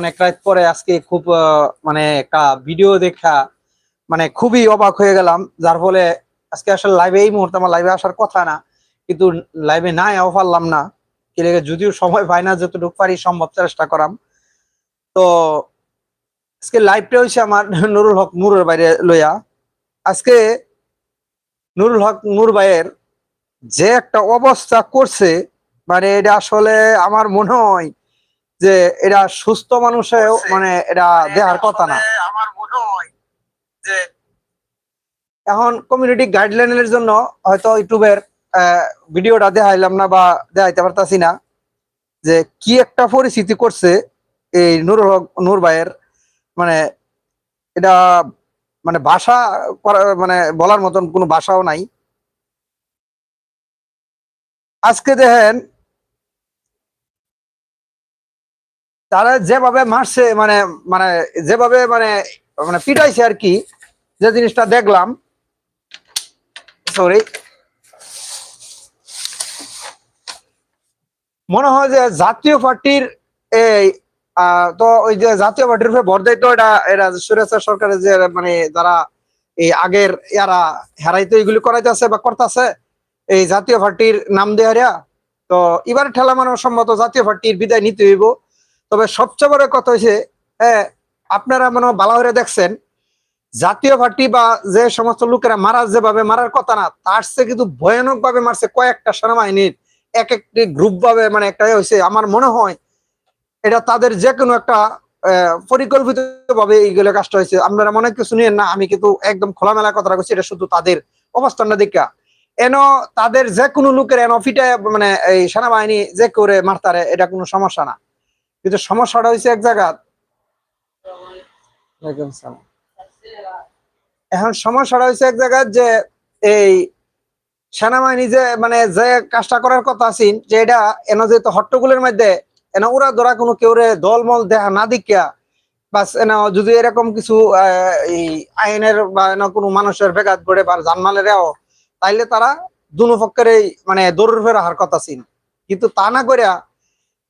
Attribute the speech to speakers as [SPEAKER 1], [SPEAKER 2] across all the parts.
[SPEAKER 1] অনেক রাত পরে আজকে খুব মানে একটা ভিডিও দেখা মানে খুবই অবাক হয়ে গেলাম। যার ফলে আজকে আসলে লাইভে এই মুহূর্তে আমার লাইভে আসার কথা না, কিন্তু লাইভে নাই আও পারলাম না। যদিও সময় পাই না, যতটুকু পারি সম্ভব চেষ্টা করাম। তো আজকে লাইভটা হয়েছে আমার নুরুল হক নুরের বাইরে লইয়া। আজকে নুরুল হক নুর ভাইয়ের যে একটা অবস্থা করছে মানে এটা আসলে আমার মনে হয় যে এটা সুস্থ মানুষেও মানে এটা দেখার কথা না। আমার মনে হয় যে এখন কমিউনিটি গাইডলাইনের জন্য হয়তো ইউটিউবের ভিডিওটা দেখাইলাম না বা দেখাইতে পারতাছি না যে কি একটা পরিস্থিতি করছে এই নুরুল হক নূর ভাইয়ের মানে এটা মানে ভাষা মানে বলার মতন কোনো ভাষাও নাই। আজকে দেখেন তারা যেভাবে মারছে মানে মানে যেভাবে মানে মানে পিটাইছে আর কি, যে জিনিসটা দেখলাম সরি মনে হয় যে জাতীয় পার্টির এই তো ওই যে জাতীয় পার্টির উপরে ভর দেয় তো এটা এটা সুরেশ সরকারের যে মানে যারা এই আগের ইয়ারা হেরাইতে এগুলি করাইতেছে বা করতেছে, এই জাতীয় পার্টির নাম দেয়া তো এবার ঠেলা মানব সম্মত জাতীয় পার্টির বিদায় নিতে হইব। তবে সবচেয়ে বড় কথা হয়েছে হ্যাঁ আপনারা মনে হয় ভালো করে দেখছেন, জাতীয় পার্টি বা যে সমস্ত লোকেরা মারা যেভাবে মারার কথা না, তার চেয়ে কিন্তু ভয়ানক ভাবে মারছে কয়েকটা সেনাবাহিনীর এক একটি গ্রুপ ভাবে মানে একটা হয়েছে আমার মনে হয় এটা তাদের যে কোনো একটা পরিকল্পিত ভাবে এইগুলো কাজটা হয়েছে আপনারা মনে কিছু নিয়েন না, আমি কিন্তু একদম খোলামেলা কথা বলছি এটা শুধু তাদের অবস্থানটা দেখা। এন, তাদের যে কোনো লোকের এন ফিটায় মানে এই সেনাবাহিনী যে করে মারতারে, এটা কোনো সমস্যা না। কিন্তু সমস্যাটা হয়েছে এক জায়গা এখন সমস্যাটা হয়েছে এক জায়গায় যে এই সেনাবাহিনী যে মানে যে কাজটা করার কথা আছেন, যে এটা এন যেহেতু হট্টগোলের মধ্যে এন ওরা ধরা কোনো কেউ দলমল দেখা না দিকিয়া বাস এন যদি এরকম কিছু আইনের বা এন কোনো মানুষের বেগাত পড়ে বা জানমালেরাও তাইলে তারা দুনো এই মানে দৌড়ের ফেরা হার কথা ছিল কিন্তু তা না করিয়া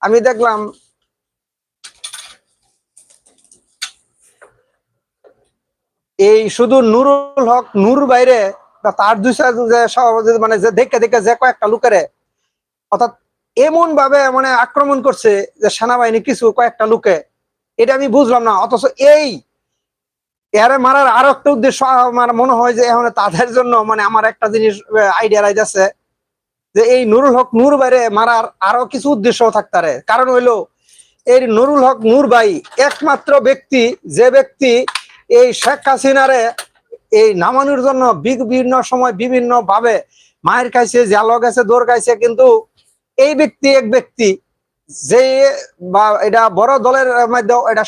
[SPEAKER 1] আমি দেখলাম এই শুধু নুরুল হক, নূর বাইরে বা তার দুই যে মানে যে দেখে দেখে যে কয়েকটা লোকেরে অর্থাৎ এমন ভাবে মানে আক্রমণ করছে যে সেনাবাহিনী কিছু কয়েকটা লোকে, এটা আমি বুঝলাম না। অথচ এই এর মারার আরও একটা উদ্দেশ্য আমার মনে হয় যে এখন তাদের জন্য মানে আমার একটা জিনিস আইডিয়া রাইতেছে যে এই নুরুল হক, নূর বাইরে মারার আরও কিছু উদ্দেশ্য থাকতারে কারণ হইল, এই নুরুল হক, নূর ভাই একমাত্র ব্যক্তি, যে ব্যক্তি এই শেখ হাসিনারে এই নামানোর জন্য বিভিন্ন সময় বিভিন্ন ভাবে মায়ের খাইছে জাল গেছে দৌড় খাইছে, কিন্তু এই ব্যক্তি এক ব্যক্তি যে বা এটা বড় দলের মধ্যে এটা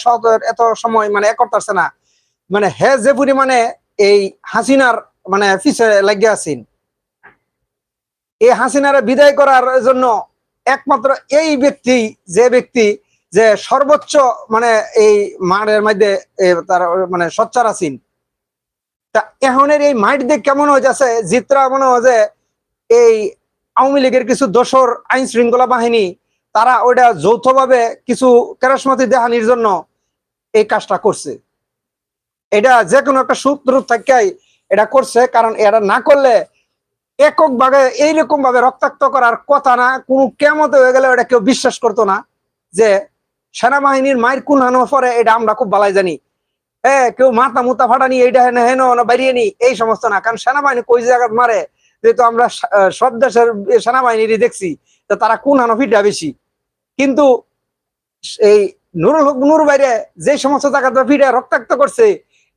[SPEAKER 1] এত সময় মানে এ করতেছে না। মানে হে যে পরিমাণে এই হাসিনার মানে পিছে লাগিয়ে আছেন। এই হাসিনারে বিদায় করার জন্য একমাত্র এই ব্যক্তি যে ব্যক্তি যে সর্বোচ্চ মানে এই মাঠের মধ্যে তার মানে সচ্চার তা এখনের এই মাঠ দিয়ে কেমন হয়ে যাচ্ছে, জিত্রা মনে হয় যে এই আওয়ামী লীগের কিছু দোসর আইন শৃঙ্খলা বাহিনী, তারা ওইটা যৌথভাবে কিছু কেরাসমতি দেহানির জন্য এই কাজটা করছে। এটা যে কোনো একটা সূত্র থাকাই এটা করছে, কারণ এটা না করলে একক ভাবে এইরকম ভাবে রক্তাক্ত করার কথা না, কোনো কেমতে হয়ে গেলে ওটা কেউ বিশ্বাস করতো না যে সেনাবাহিনীর মায়ের কোন হানো পরে এটা আমরা খুব ভালাই জানি। হ্যাঁ কেউ মাথা মুতা ফাটানি, এইটা হেন হেন বাড়িয়ে নি, এই সমস্ত না। কারণ সেনাবাহিনী কই জায়গায় মারে? যেহেতু আমরা সব দেশের সেনাবাহিনীরই দেখছি, তো তারা কোন হানো ফিটা বেশি? কিন্তু এই নুরুল হক নুর বাইরে যে সমস্ত জায়গাতে ফিরে রক্তাক্ত করছে,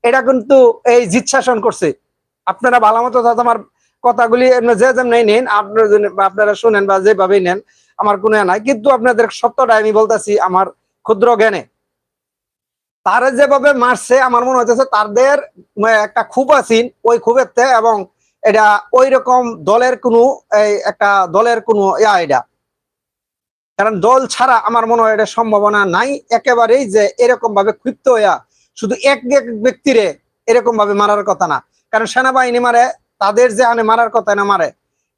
[SPEAKER 1] এটা কিন্তু এই জিত শাসন করছে। আপনারা ভালো মতো আমার কথাগুলি যে যেমনি নেন, আপনারা আপনারা শুনেন বা যেভাবেই নেন, আমার কোনো নাই। কিন্তু আপনাদের সত্যটা আমি বলতেছি, আমার ক্ষুদ্র জ্ঞানে। তারা যেভাবে মারছে, আমার মনে হচ্ছে তাদের একটা খুব আছেন ওই খুবের এবং এটা ওই রকম দলের কোনো একটা দলের কোনো এটা। কারণ দল ছাড়া আমার মনে হয় এটা সম্ভাবনা নাই, একেবারেই যে এরকম ভাবে ক্ষিপ্ত হইয়া শুধু এক এক ব্যক্তিরে এরকম ভাবে মারার কথা না। কারণ সেনাবাহিনী মারে, তাদের যে আনে মারার কথা না মারে,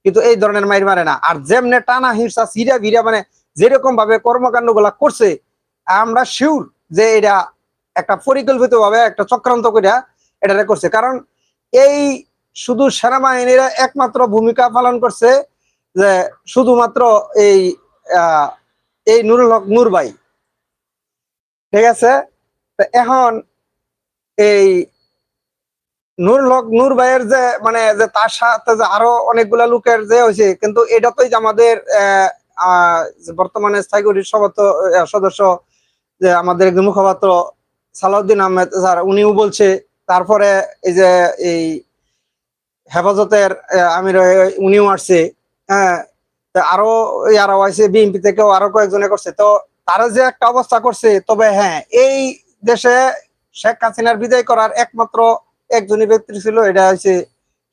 [SPEAKER 1] কিন্তু এই ধরনের মাইর মারে না। আর যেমনে টানা হিংসা, সিরা ভিরা মানে যেরকম ভাবে কর্মকাণ্ডগুলা করছে আমরা শিউর যে এটা একটা পরিকল্পিত ভাবে একটা চক্রান্ত করিয়া এটা করছে। কারণ এই শুধু সেনাবাহিনীরা একমাত্র ভূমিকা পালন করছে যে শুধুমাত্র এই এই নুরুল হক নূর ভাই। ঠিক আছে? এখন এই নুরুল হক নূর ভাইয়ের যে মানে যে তার সাথে যে আরও অনেকগুলা লোকের যে হয়েছে কিন্তু এটা তো আমাদের আহ, বর্তমানে স্থায়ী সদস্য যে আমাদের একজন মুখপাত্র সালাউদ্দিন আহমেদ, স্যার, উনিও বলছে, তারপরে এই যে এই হেফাজতের আমির উনিও আসছে হ্যাঁ আরও আরও আছে বিএনপি থেকেও আরও কয়েকজনে করছে। তো তারা যে একটা অবস্থা করছে, তবে হ্যাঁ এই দেশে শেখ হাসিনার বিদায় করার একমাত্র একজনই ব্যক্তি ছিল, এটা হচ্ছে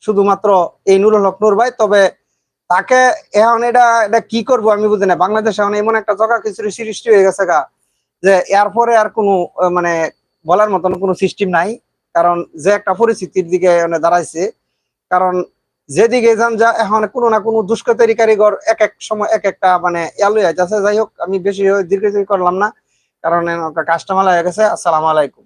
[SPEAKER 1] শুধুমাত্র এই নুরুল হক নুর ভাই। তবে তাকে এখন এটা এটা কি করব আমি বুঝি না। বাংলাদেশে এখন এমন একটা জগা খিচুড়ি সৃষ্টি হয়ে গেছে গা। যে এরপরে আর কোনো মানে বলার মতন কোনো সিস্টেম নাই। কারণ যে একটা পরিস্থিতির দিকে দাঁড়াইছে, কারণ যেদিকে যান যা, এখন কোনো না কোনো দুষ্কৃতী কারিগর এক এক সময় এক একটা মানে ইয়ালু যাচ্ছে যাই হোক, আমি বেশি দীর্ঘ করলাম না, কারণ কাস্টমার হয়ে গেছে। আসসালামু আলাইকুম।